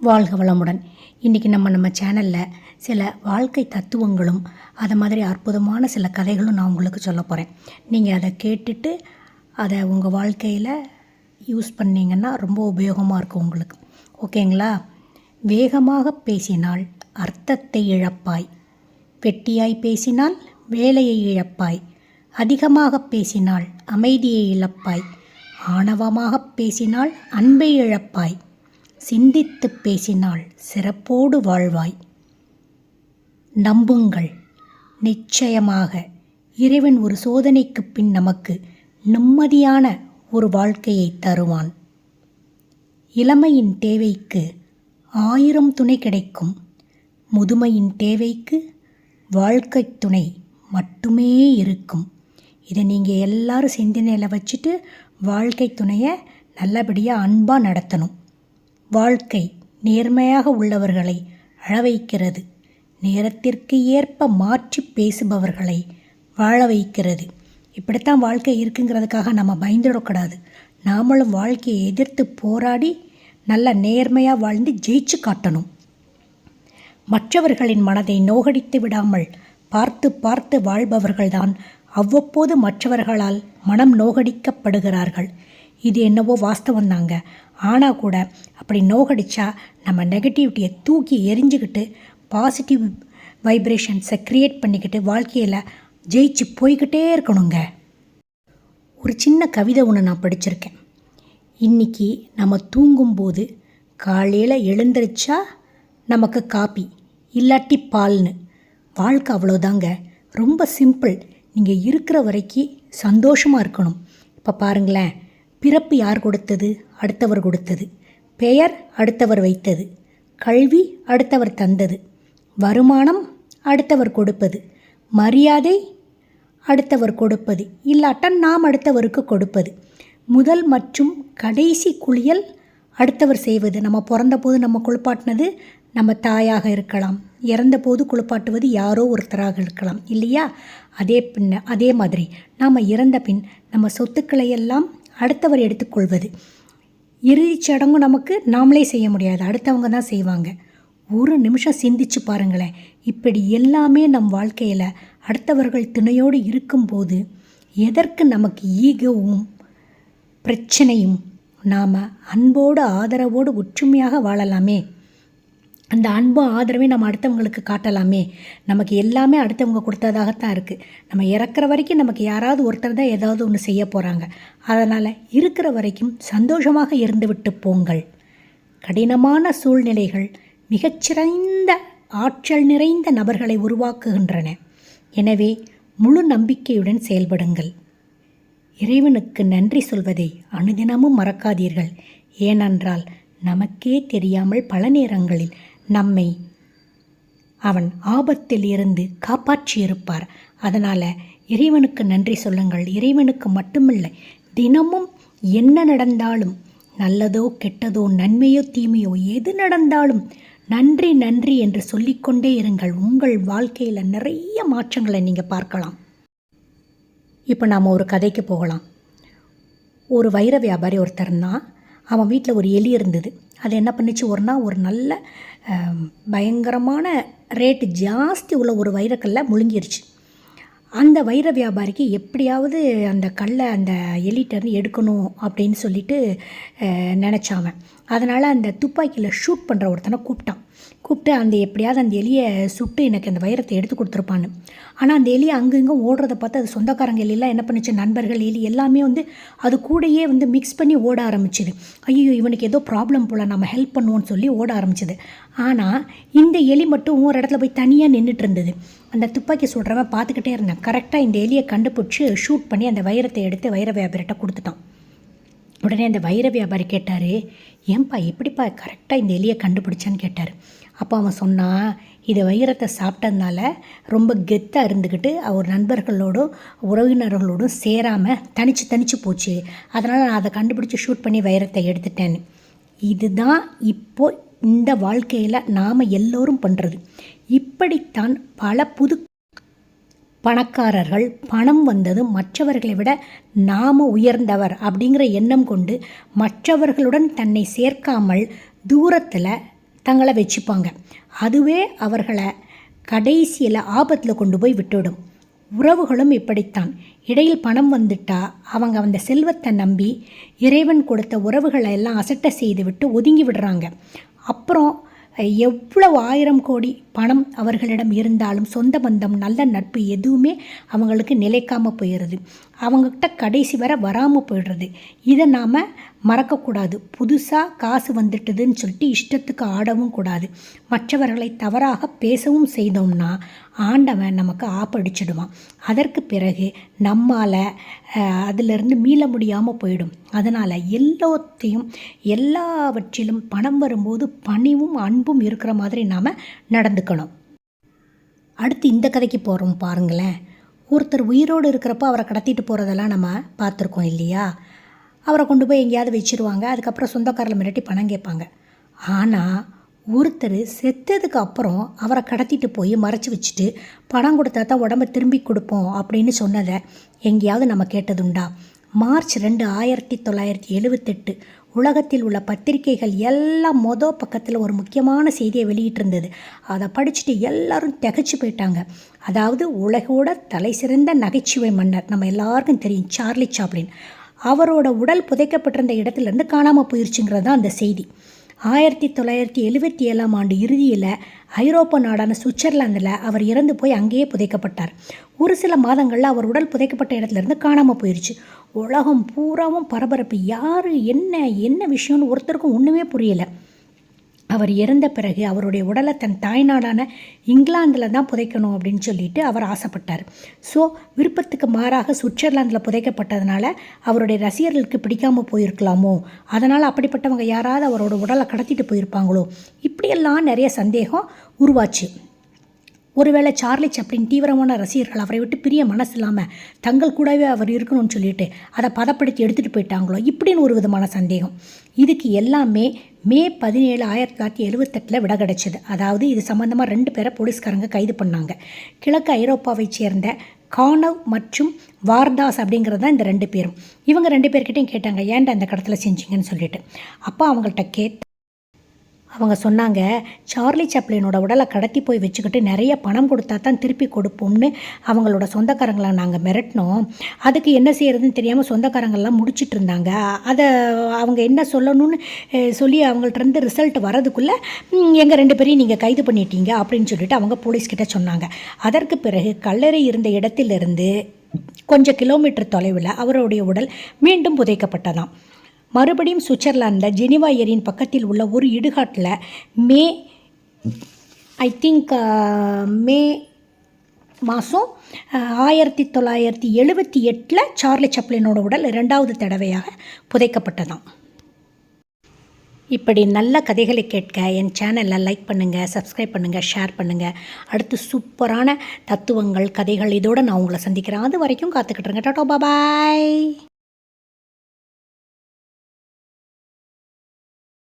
வாழ்க வளமுடன். இன்றைக்கி நம்ம நம்ம சேனலில் சில வாழ்க்கை தத்துவங்களும் அது மாதிரி அற்புதமான சில கதைகளும் நான் உங்களுக்கு சொல்ல போகிறேன் நீங்கள் அதை கேட்டுட்டு அதை உங்கள் வாழ்க்கையில் யூஸ் பண்ணீங்கன்னா ரொம்ப உபயோகமாக இருக்கும் உங்களுக்கு. ஓகேங்களா? வேகமாக பேசினால் அர்த்தத்தை இழப்பாய். வெட்டியாய் பேசினால் வேலையை இழப்பாய். அதிகமாக பேசினால் அமைதியை இழப்பாய். ஆணவமாக பேசினால் அன்பை இழப்பாய். சிந்தித்துப் பேசினால் சிறப்போடு வாழ்வாய். நம்புங்கள் நிச்சயமாக இறைவன் ஒரு சோதனைக்கு பின் நமக்கு நிம்மதியான ஒரு வாழ்க்கையை தருவான். இளமையின் தேவைக்கு ஆயிரம் துணை கிடைக்கும். முதுமையின் தேவைக்கு வாழ்க்கை துணை மட்டுமே இருக்கும். இதை நீங்கள் எல்லாரும் சிந்தனையில் வச்சுட்டு வாழ்க்கை துணையை நல்லபடியாக அன்பாக நடத்தணும். வாழ்க்கை நேர்மையாக உள்ளவர்களை அழவைக்கிறது. நேரத்திற்கு ஏற்ப மாற்றி பேசுபவர்களை வாழ வைக்கிறது இப்படித்தான் வாழ்க்கை இருக்குங்கிறதுக்காக நம்ம பயந்துடக்கூடாது. நாமளும் வாழ்க்கையை எதிர்த்து போராடி நல்ல நேர்மையாக வாழ்ந்து ஜெயிச்சு காட்டணும். மற்றவர்களின் மனதை நோகடித்து விடாமல் பார்த்து பார்த்து வாழ்பவர்கள்தான் அவ்வப்போது மற்றவர்களால் மனம் நோகடிக்கப்படுகிறார்கள். இது என்னவோ வாஸ்தவம் தாங்க ஆனால் கூட அப்படி நோகடிச்சா நம்ம நெகட்டிவிட்டியை தூக்கி எரிஞ்சுக்கிட்டு பாசிட்டிவ் வைப்ரேஷன்ஸை க்ரியேட் பண்ணிக்கிட்டு வாழ்க்கையில் ஜெயிச்சு போய்கிட்டே இருக்கணுங்க. ஒரு சின்ன கவிதை ஒன்று நான் படிச்சிருக்கேன். இன்னைக்கு நம்ம தூங்கும்போது காலையில் எழுந்திரிச்சா நமக்கு காப்பி இல்லாட்டி பால்னு. வாழ்க்கை அவ்வளோதாங்க ரொம்ப சிம்பிள் நீங்கள் இருக்கிற வரைக்கும் சந்தோஷமாக இருக்கணும். இப்போ பாருங்களேன். பிறப்பு யார் கொடுத்தது? அடுத்தவர் கொடுத்தது. பெயர் அடுத்தவர் வைத்தது. கல்வி அடுத்தவர் தந்தது. வருமானம் அடுத்தவர் கொடுப்பது. மரியாதை அடுத்தவர் கொடுப்பது. இல்லாட்டா நாம் அடுத்தவருக்கு கொடுப்பது. முதல் மற்றும் கடைசி குளியல் அடுத்தவர் செய்வது. நம்ம பிறந்தபோது நம்ம குளிப்பாட்டினது நம்ம தாயாக இருக்கலாம். இறந்தபோது குளிப்பாட்டுவது யாரோ ஒருத்தராக இருக்கலாம். இல்லையா? அதே பின்ன அதே மாதிரி நாம் இறந்த பின் நம்ம சொத்துக்களை எல்லாம் அடுத்தவர் எடுத்துக்கொள்வது. இறுதிச் சடங்கு நமக்கு நாமளே செய்ய முடியாது. அடுத்தவங்க தான் செய்வாங்க. ஒரு நிமிஷம் சிந்திச்சு பாருங்களேன். இப்படி எல்லாமே நம் வாழ்க்கையில் அடுத்தவர்கள் துணையோடு இருக்கும்போது எதற்கு நமக்கு ஈகவும் பிரச்சனையும் நாம் அன்போடு ஆதரவோடு ஒற்றுமையாக வாழலாமே? அந்த அன்பும் ஆதரவையும் நம்ம அடுத்தவங்களுக்கு காட்டலாமே. நமக்கு எல்லாமே அடுத்தவங்க கொடுத்ததாகத்தான் இருக்குது நம்ம இறக்குற வரைக்கும் நமக்கு யாராவது ஒருத்தர் தான் ஏதாவது ஒன்று செய்ய போகிறாங்க அதனால் இருக்கிற வரைக்கும் சந்தோஷமாக இருந்துவிட்டு போங்கள். கடினமான சூழ்நிலைகள் மிகச்சிறந்த ஆற்றல் நிறைந்த நபர்களை உருவாக்குகின்றன. எனவே முழு நம்பிக்கையுடன் செயல்படுங்கள். இறைவனுக்கு நன்றி சொல்வதை அனுதினமும் மறக்காதீர்கள். ஏனென்றால் நமக்கே தெரியாமல் பல நேரங்களில் நம்மை. அவன் ஆபத்தில் இருந்து காப்பாற்றியிருப்பார். அதனால் இறைவனுக்கு நன்றி சொல்லுங்கள். இறைவனுக்கு மட்டுமில்லை தினமும் என்ன நடந்தாலும் நல்லதோ கெட்டதோ நன்மையோ தீமையோ எது நடந்தாலும் நன்றி நன்றி என்று சொல்லிக்கொண்டே இருங்கள். உங்கள் வாழ்க்கையில் நிறைய மாற்றங்களை நீங்கள் பார்க்கலாம். இப்போ நாம் ஒரு கதைக்கு போகலாம். ஒரு வைர வியாபாரி ஒருத்தர் அவன் வீட்டில் ஒரு எலி இருந்தது. அது என்ன பண்ணுச்சு? ஒரு நாள் ஒரு நல்ல பயங்கரமான ரேட்டு ஜாஸ்தி உள்ள ஒரு வைரக்கல்லை முழுங்கிருச்சு. அந்த வைர வியாபாரிக்கு எப்படியாவது அந்த கல்லை அந்த எலிட்டர்னு எடுக்கணும் அப்படின்னு சொல்லிட்டு நினச்சாவன். அதனால் அந்த துப்பாக்கியில் ஷூட் பண்ணுற ஒருத்தனை கூப்பிட்டான். கூப்பிட்டு அந்த எப்படியாவது அந்த எலியை சுட்டு எனக்கு அந்த வைரத்தை எடுத்து கொடுத்துருப்பான்னு. ஆனால் அந்த எலி அங்கங்கே ஓடுறத பார்த்து அது சொந்தக்காரங்க எலியெல்லாம் என்ன பண்ணுச்சு? நண்பர்கள் எலி எல்லாமே வந்து அது கூடயே வந்து மிக்ஸ் பண்ணி ஓட ஆரம்பிச்சிது. ஐயோ இவனுக்கு ஏதோ ப்ராப்ளம் போல் நம்ம ஹெல்ப் பண்ணுவோன்னு சொல்லி ஓட ஆரம்பிச்சது. ஆனால் இந்த எலி மட்டும் ஒரு இடத்துல போய் தனியாக நின்றுட்டு இருந்தது. அந்த துப்பாக்கி சுடுறவன் பார்த்துக்கிட்டே இருந்தான். கரெக்டாக இந்த எலியை கண்டுபிடிச்சி ஷூட் பண்ணி அந்த வைரத்தை எடுத்து வைர வியாபாரிட்ட கொடுத்துட்டான். உடனே அந்த வைர வியாபாரி கேட்டார் ஏன்பா எப்படிப்பா கரெக்டாக இந்த எலியை கண்டுபிடிச்சான்னு கேட்டார்? அப்போ அவன் சொன்னான் இது வைரத்தை சாப்பிட்டதுனால ரொம்ப கெத்தாக இருந்துக்கிட்டு அவர் நண்பர்களோடும் உறவினர்களோடும் சேராமல் தனித்து தனித்து போச்சு. அதனால் நான் அதை கண்டுபிடிச்சி ஷூட் பண்ணி வைரத்தை எடுத்துட்டேன்னு. இதுதான் இப்போது இந்த வாழ்க்கையில் நாம் எல்லோரும் பண்ணுறது இப்படித்தான் பல புது பணக்காரர்கள் பணம் வந்தது மற்றவர்களை விட நாம உயர்ந்தவர் அப்படிங்கிற எண்ணம் கொண்டு மற்றவர்களுடன் தன்னை சேர்க்காமல் தூரத்தில் தங்களை வச்சுப்பாங்க. அதுவே அவர்களை கடைசியில் ஆபத்தில் கொண்டு போய் விட்டுவிடும் உறவுகளும் இப்படித்தான். இடையில் பணம் வந்துட்டா அவங்க அந்த செல்வத்தை நம்பி இறைவன் கொடுத்த உறவுகளை எல்லாம் அசட்டை செய்துவிட்டு ஒதுங்கி விடுறாங்க. அப்புறம் எவ்வளவு ஆயிரம் கோடி பணம் அவர்களிடம் இருந்தாலும் சொந்த பந்தம் நல்ல நட்பு எதுவுமே அவங்களுக்கு நிலைக்காமல் போயிடுது அவங்கக்கிட்ட கடைசி வரை வராமல் போயிடுறது. இதை நாம் மறக்கக்கூடாது. புதுசாக காசு வந்துட்டுதுன்னு சொல்லிட்டு இஷ்டத்துக்கு ஆடவும் கூடாது. மற்றவர்களை தவறாக பேசவும் செய்தோம்னா ஆண்டவன் நமக்கு ஆப்படிச்சிடுவான். அதற்கு பிறகு நம்மால் அதிலிருந்து மீள முடியாமல் போயிடும். அதனால் எல்லாத்தையும் எல்லாவற்றிலும் பணம் வரும்போது பணிவும் அன்பும் இருக்கிற மாதிரி நாம் நடந்துக்கணும். அடுத்து இந்த கதைக்கு போகிறோம் பாருங்களேன். ஒருத்தர் உயிரோடு இருக்கிறப்ப அவரை கடத்திட்டு போகிறதெல்லாம் நம்ம பார்த்துருக்கோம் இல்லையா? அவரை கொண்டு போய் எங்கேயாவது வச்சிருவாங்க அதுக்கப்புறம் சொந்தக்காரில் மிரட்டி பணம் கேட்பாங்க. ஆனால் ஒருத்தர் செத்ததுக்கு அப்புறம் அவரை கடத்திட்டு போய் மறைச்சி வச்சுட்டு பணம் கொடுத்தா தான் உடம்ப திரும்பி கொடுப்போம் அப்படின்னு சொன்னதை எங்கேயாவது நம்ம கேட்டதுண்டா? மார்ச் ரெண்டு ஆயிரத்தி தொள்ளாயிரத்தி எழுவத்தெட்டு உலகத்தில் உள்ள பத்திரிகைகள் எல்லாம் மொதல் பக்கத்தில் ஒரு முக்கியமான செய்தியை வெளியிட்டிருந்தது. அதை படிச்சுட்டு எல்லாரும் திகச்சு போயிட்டாங்க. அதாவது உலகோட தலை சிறந்த நகைச்சுவை மன்னர் நம்ம எல்லாருக்கும் தெரியும் சார்லி சாப்ளின். அவரோட உடல் புதைக்கப்பட்டிருந்த இடத்துலேருந்து காணாமல் போயிருச்சுங்கிறது தான் அந்த செய்தி. ஆயிரத்தி தொள்ளாயிரத்தி எழுபத்தி ஏழாம் ஆண்டு இறுதியில் ஐரோப்பா நாடான சுவிட்சர்லாந்தில் அவர் இறந்து போய் அங்கேயே புதைக்கப்பட்டார். ஒரு சில மாதங்களில் அவர் உடல் புதைக்கப்பட்ட இடத்துலேருந்து காணாமல் போயிடுச்சு உலகம் பூராவும் பரபரப்பு. யார் என்ன என்ன விஷயம்னு ஒருத்தருக்கும் ஒன்றுமே புரியலை. அவர் இறந்த பிறகு அவருடைய உடலை தன் தாய்நாடான இங்கிலாந்தில் தான் புதைக்கணும் அப்படின்னு சொல்லிட்டு அவர் ஆசைப்பட்டார். ஸோ விருப்பத்துக்கு மாறாக சுவிட்சர்லாந்தில் புதைக்கப்பட்டதுனால அவருடைய ரசிகர்களுக்கு பிடிக்காமல் போயிருக்கலாமோ? அதனால் அப்படிப்பட்டவங்க யாராவது அவரோட உடலை கடத்திட்டு போயிருப்பாங்களோ? இப்படியெல்லாம் நிறைய சந்தேகம் உருவாச்சு. ஒருவேளை சார்லி சப்ளின் தீவிரமான ரசிகர்கள் அவரை விட்டு பிரிய மனசு இல்லாமல் தங்கள் கூடவே அவர் இருக்கணும்னு சொல்லிட்டு அதை பதப்படுத்தி எடுத்துகிட்டு போயிட்டாங்களோ? இப்படின்னு ஒரு விதமான சந்தேகம். இதுக்கு எல்லாமே மே பதினேழு ஆயிரத்தி தொள்ளாயிரத்தி எழுபத்தெட்டில் விட கிடச்சிது. அதாவது இது சம்மந்தமாக ரெண்டு பேரை போலீஸ்காரங்க கைது பண்ணாங்க. கிழக்கு ஐரோப்பாவைச் சேர்ந்த கானவ் மற்றும் வார்தாஸ் அப்படிங்கிறது தான் இந்த ரெண்டு பேரும். இவங்க ரெண்டு பேர்கிட்டையும் கேட்டாங்க ஏன்டா அந்த கடத்தில் செஞ்சீங்கன்னு சொல்லிட்டு? அப்போ அவங்கள்ட்ட கேட் அவங்க சொன்னாங்க சார்லி சப்ளினோட உடலை கடத்தி போய் வச்சுக்கிட்டு நிறைய பணம் கொடுத்தா தான் திருப்பி கொடுப்போம்னு அவங்களோட சொந்தக்காரங்களை நாங்கள் மிரட்டினோம். அதுக்கு என்ன செய்யறதுன்னு தெரியாமல் சொந்தக்காரங்கள்லாம் முடிச்சிட்டு இருந்தாங்க. அதை அவங்க என்ன சொல்லணும்னு சொல்லி அவங்கள்ட்ட இருந்து ரிசல்ட் வரதுக்குள்ளே எங்கள் ரெண்டு பேரையும் நீங்கள் கைது பண்ணிட்டீங்க அப்படின்னு சொல்லிட்டு அவங்க போலீஸ்கிட்ட சொன்னாங்க. அதற்கு பிறகு கல்லறை இருந்த இடத்திலிருந்து கொஞ்சம் கிலோமீட்டர் தொலைவில் அவருடைய உடல் மீண்டும் புதைக்கப்பட்டதாம். மறுபடியும் சுவிட்சர்லாந்தில் ஜெனிவா ஏரியின் பக்கத்தில் உள்ள ஒரு இடுகாட்டில் மே ஐ திங்க் மே மாதம் ஆயிரத்தி தொள்ளாயிரத்தி எழுபத்தி எட்டில் சார்லி சப்ளினோட உடல் இரண்டாவது தடவையாக புதைக்கப்பட்டதாம். இப்படி நல்ல கதைகளை கேட்க என் சேனலை லைக் பண்ணுங்கள் சப்ஸ்கிரைப் பண்ணுங்கள் ஷேர் பண்ணுங்கள் அடுத்து சூப்பரான தத்துவங்கள் கதைகள் இதோடு நான் உங்களை சந்திக்கிறேன். அது வரைக்கும் காத்துக்கிட்டுருங்க டாட்டோ பாய்